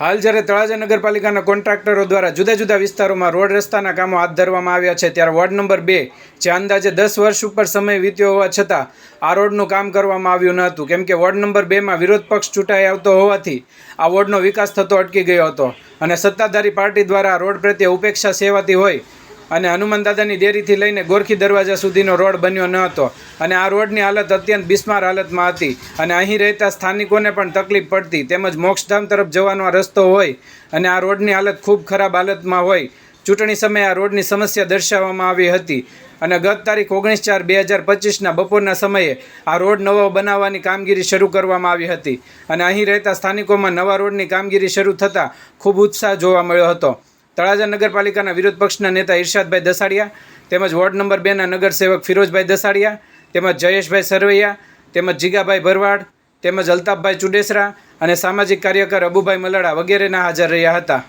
હાલ જ્યારે તળાજા નગરપાલિકાના કોન્ટ્રાક્ટરો દ્વારા જુદા જુદા વિસ્તારોમાં રોડ રસ્તાના કામો હાથ ધરવામાં આવ્યા છે, ત્યારે વોર્ડ નંબર બે, જે અંદાજે દસ વર્ષ ઉપર સમય વીત્યો હોવા છતાં આ રોડનું કામ કરવામાં આવ્યું ન હતું. કેમ કે વોર્ડ નંબર બેમાં વિરોધ પક્ષ ચૂંટાઈ આવતો હોવાથી આ વોર્ડનો વિકાસ થતો અટકી ગયો હતો. અને સત્તાધારી પાર્ટી દ્વારા રોડ પ્રત્યે ઉપેક્ષા સેવાતી હોય અને હનુમાન દાદાની ડેરીથી લઈને ગોરખી દરવાજા સુધીનો રોડ બન્યો ન હતો. અને આ રોડની હાલત અત્યંત બિસ્માર હાલતમાં હતી. અને અહીં રહેતા સ્થાનિકોને પણ તકલીફ પડતી. તેમજ મોક્ષધામ તરફ જવાનો રસ્તો હોય અને આ રોડની હાલત ખૂબ ખરાબ હાલતમાં હોય, ચૂંટણી સમયે આ રોડની સમસ્યા દર્શાવવામાં આવી હતી. અને ગત તારીખ ઓગણીસ ચાર બે હજાર પચીસના બપોરના સમયે આ રોડ નવો બનાવવાની કામગીરી શરૂ કરવામાં આવી હતી. અને અહીં રહેતા સ્થાનિકોમાં નવા રોડની કામગીરી શરૂ થતાં ખૂબ ઉત્સાહ જોવા મળ્યો હતો. તળાજા નગરપાલિકાના વિરોધ પક્ષના નેતા ઇરશાદભાઈ દસાડિયા, તેમજ વોર્ડ નંબર બેના નગરસેવક ફિરોજભાઈ દસાડિયા, તેમજ જયેશભાઈ સરવૈયા, તેમજ જીગાભાઈ ભરવાડ, તેમજ અલ્તાફભાઈ ચુડેસરા અને સામાજિક કાર્યકર અબુભાઈ મલાડા વગેરેના હાજર રહ્યા હતા.